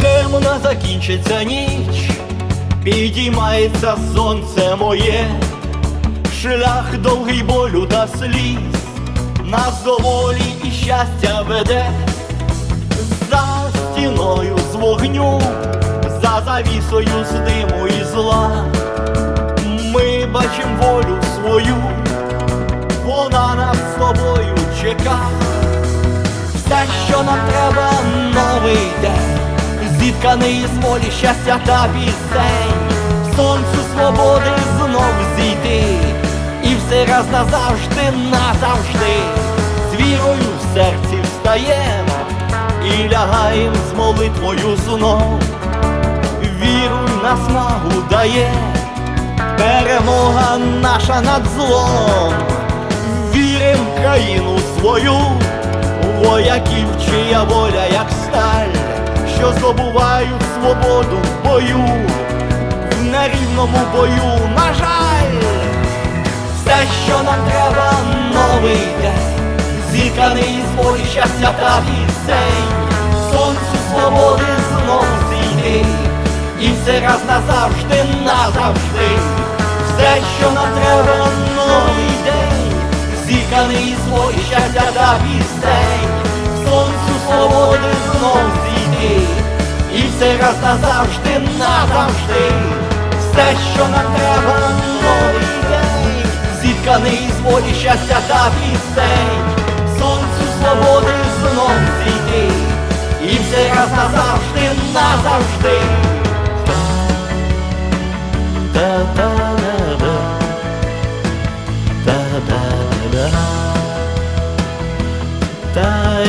Термона закінчиться ніч, підіймається сонце моє, шлях довгий болю та сліз, нас доволі і щастя веде, за стіною з вогню, за завісою з диму і зла. Все, що нам треба, новий день, зітканий з волі щастя та пісень, сонцю свободи знов зійти, і все раз назавжди, назавжди, з вірою в серці встаємо і лягаєм з молитвою знов. Віруй на смагу дає перемога наша над злом. Вірим в країну свою, вояків, чия воля, як сталь, що здобувають свободу в бою, в нерівному бою, на жаль, все, що нам треба, новий день, зірканий з волі щастя та пісень, сонцю свободи знов зійти, і все раз назавжди, назавжди, все, що нам треба, новий день, зірканий з волі щастя та пісень, Це раз назавжди, назавжди, все, що на треба, новий день, зітканий з волі щастя та пісень, сонцю свободи знов зійти, і все раз назавжди, назавжди. Та-да-да-да, та-да-да-да, та